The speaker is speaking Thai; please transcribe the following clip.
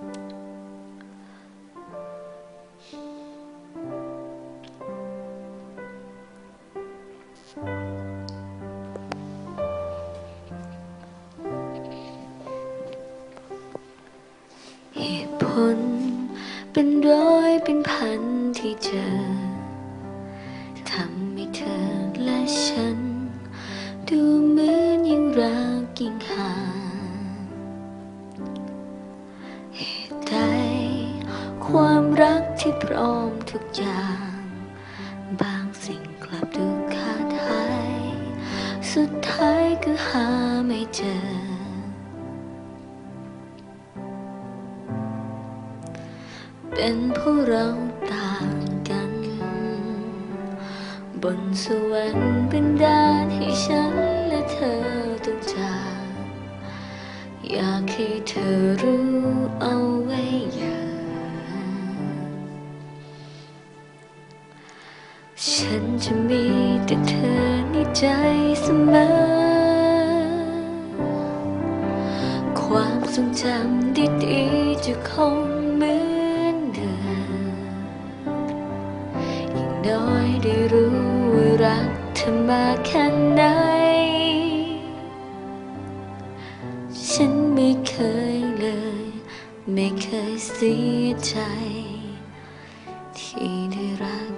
เหตุผลเป็นร้อยเป็นพันที่เจอ ความรักที่พร้อมทุกอย่าง บางสิ่งกลับดูขาดหาย สุดท้ายก็หาไม่เจอ เป็นผู้เราต่างกัน บนสวรรค์เป็นดานให้ฉันและเธอต้องจาก อยากให้เธอรู้ ฉันจะมีแต่เธอในใจเสมอ ความทรงจำดีๆจะคงเหมือนเดิมอย่างน้อยได้รู้ว่ารักเธอมาแค่ไหน ฉันไม่เคยเลย ไม่เคยเสียใจ ที่ได้รัก